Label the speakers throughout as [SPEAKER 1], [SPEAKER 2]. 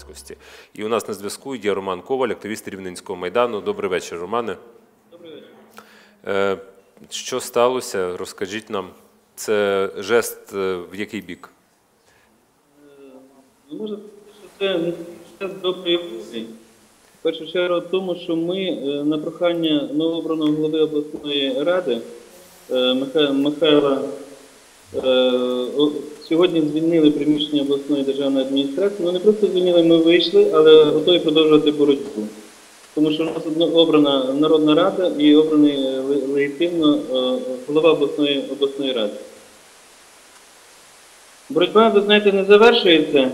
[SPEAKER 1] громадськості. І у нас на зв'язку є Роман Коваль, активіст Рівненського майдану. Добрий вечір, Романе.
[SPEAKER 2] Добрий вечір.
[SPEAKER 1] Е, Що сталося? Розкажіть нам. Це жест е, в який бік?
[SPEAKER 2] Ну, може, що це час доброї волі. В першу чергу в тому, що ми е, на прохання новообраного голови обласної ради е, Михайла е, сьогодні звільнили приміщення обласної державної адміністрації. Ну не просто звільнили, ми вийшли, але готові продовжувати боротьбу. Тому що у нас обрана Народна Рада і обраний е, легітимно е, голова обласної обласної ради. Боротьба, ви знаєте, не завершується.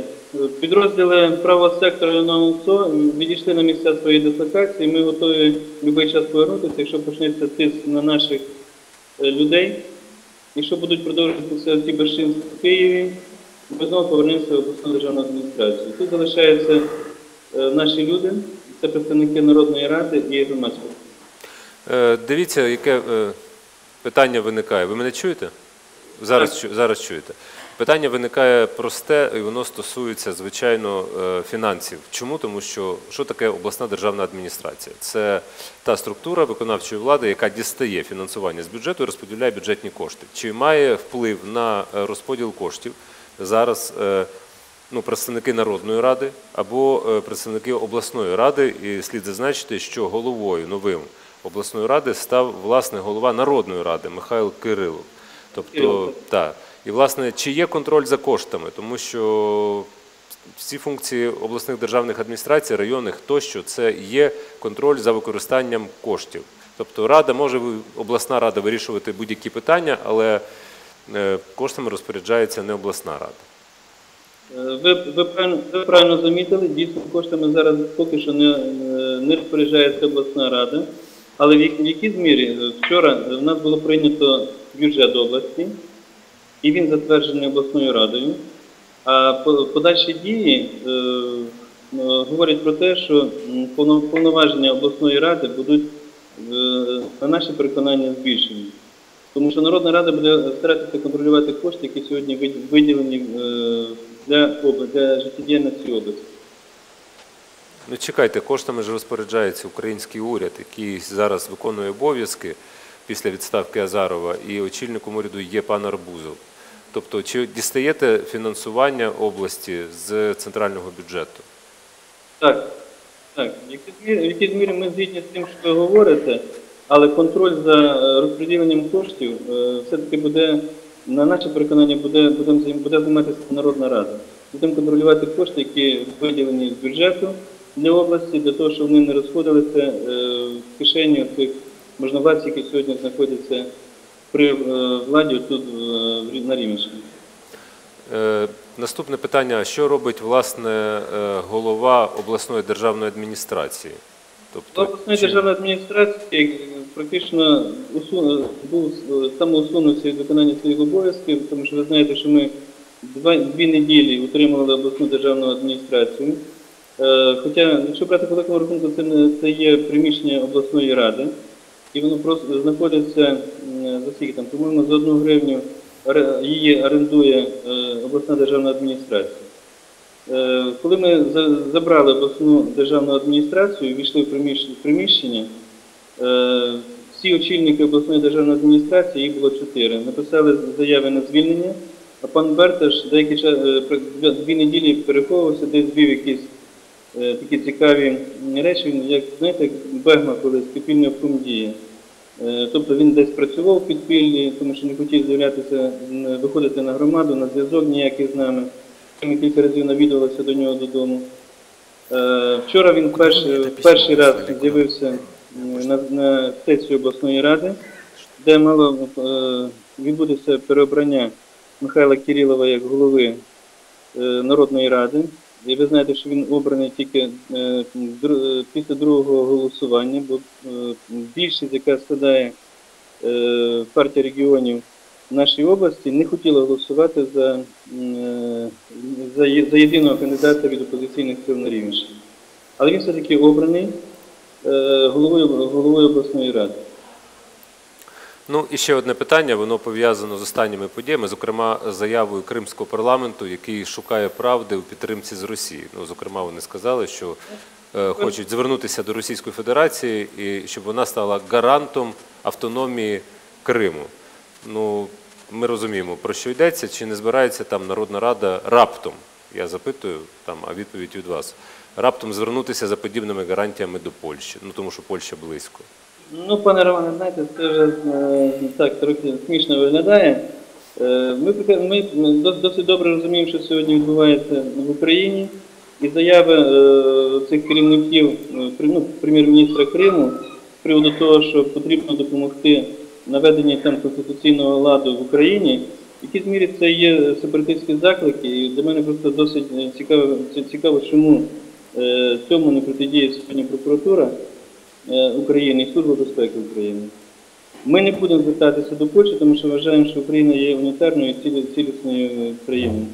[SPEAKER 2] Підрозділи правого сектору і НАУСО відійшли на місця своєї дислокації. Ми готові в будь-який час повернутися, якщо почнеться тиск на наших е, людей. Якщо будуть продовжуватися ці безчинства в Києві, ми знову повернемося в обласну державну адміністрацію. Тут залишаються е, наші люди, це представники Народної ради і громадськості.
[SPEAKER 1] Е, Дивіться, яке е, питання виникає. Ви мене чуєте? Зараз, зараз чуєте. Питання виникає просте, і воно стосується, звичайно, е, фінансів. Чому? Тому що що таке обласна державна адміністрація? Це та структура виконавчої влади, яка дістає фінансування з бюджету і розподіляє бюджетні кошти. Чи має вплив на е, розподіл коштів зараз е, ну, представники Народної ради або представники обласної ради? І слід зазначити, що головою новим обласної ради став власне голова Народної ради Михайло Кирилов. Тобто, так. І власне, чи є контроль за коштами, тому що всі функції обласних державних адміністрацій, районних тощо, це є контроль за використанням коштів. Тобто рада може обласна рада вирішувати будь-які питання, але е, коштами розпоряджається не обласна рада.
[SPEAKER 2] Е, Ви, ви, правильно, ви правильно замітили, дійсно коштами зараз поки що не, не розпоряджається обласна рада. Але в, якій змірі вчора в нас було прийнято бюджет області, і він затверджений обласною радою. А подальші дії е, говорять про те, що повноваження обласної ради будуть е, на наше переконання збільшені. Тому що Народна Рада буде старатися контролювати кошти, які сьогодні виділені е, для, для життєдіяльності області.
[SPEAKER 1] Ну чекайте, коштами ж розпоряджається український уряд, який зараз виконує обов'язки після відставки Азарова, і очільником уряду є пан Арбузов. Тобто, чи дістаєте фінансування області з центрального бюджету?
[SPEAKER 2] Так, так. В якій змірі, в якій змірі ми згідні з тим, що ви говорите, але контроль за е, розподіленням коштів е, все-таки буде, на наше переконання, буде, займ- буде займатися Народна Рада. Будемо контролювати кошти, які виділені з бюджету для області, для того, щоб вони не розходилися е, в кишені тих можновладців, які сьогодні знаходяться при е, владі тут е, на Рівненщині.
[SPEAKER 1] Е, Наступне питання: що робить власне голова обласної державної адміністрації? Тобто,
[SPEAKER 2] Обласної
[SPEAKER 1] чи-
[SPEAKER 2] державної адміністрації практично усуну- був самоусунувся від виконання своїх обов'язків, тому що ви знаєте, що ми два, дві неділі утримували обласну державну адміністрацію. Хоча, якщо брати по такому рахунку, це, це є приміщення обласної ради, і воно просто знаходиться за скільки там, по-моєму, за одну гривню її орендує е, обласна державна адміністрація. Е, Коли ми забрали обласну державну адміністрацію, війшли в приміщення, е, всі очільники обласної державної адміністрації, їх було чотири, написали заяви на звільнення, а пан Берташ деякі ча- е, дві- неділі переховувався, десь звів якісь такі цікаві речі, як знаєте, як Бегма колись підпільний обком діє. Е, Тобто він десь працював в підпіллі, тому що не хотів з'являтися, виходити на громаду, на зв'язок ніякий з нами. Ми кілька разів навідувалися до нього додому. Е, Вчора він перший, перший раз з'явився на, на сесію обласної ради, де мало е, відбутися переобрання Михайла Кирилова як голови е, Народної ради. І ви знаєте, що він обраний тільки е, е, після другого голосування, бо е, більшість, яка складає партія регіонів в нашій області, не хотіла голосувати за, за, за єдиного кандидата від опозиційних сил на Рівненщині. Але він все-таки обраний головою, головою обласної ради.
[SPEAKER 1] Ну і ще одне питання, воно пов'язано з останніми подіями, зокрема заявою Кримського парламенту, який шукає правди у підтримці з Росії. Ну, зокрема, вони сказали, що е, хочуть звернутися до Російської Федерації і щоб вона стала гарантом автономії Криму. Ну, ми розуміємо, про що йдеться, чи не збирається там Народна Рада раптом, я запитую, там, а відповідь від вас, раптом звернутися за подібними гарантіями до Польщі, ну тому що Польща близько.
[SPEAKER 2] Ну, пане Романе, знаєте, це вже е, так трохи смішно виглядає. Е, Ми, ми досить добре розуміємо, що сьогодні відбувається в Україні, і заяви е, цих керівників, е, ну, прем'єр-міністра Криму з приводу того, що потрібно допомогти наведенні там конституційного ладу в Україні, в якійсь мірі це є сепаратистські заклики, і для мене просто досить е, цікаво, це цікаво чому е, цьому не протидіє сьогодні прокуратура. Е, України і Служби безпеки України. Ми не будемо звертатися до Польщі, тому що вважаємо, що Україна є унітарною і цілісною країною.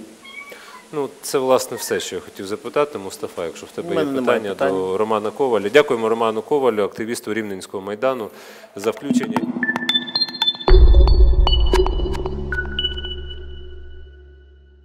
[SPEAKER 1] Ну, це власне все, що я хотів запитати. Мустафа, якщо в тебе є питання
[SPEAKER 3] питань.
[SPEAKER 1] до Романа Коваля. Дякуємо Роману Ковалю, активісту Рівненського майдану, за включення.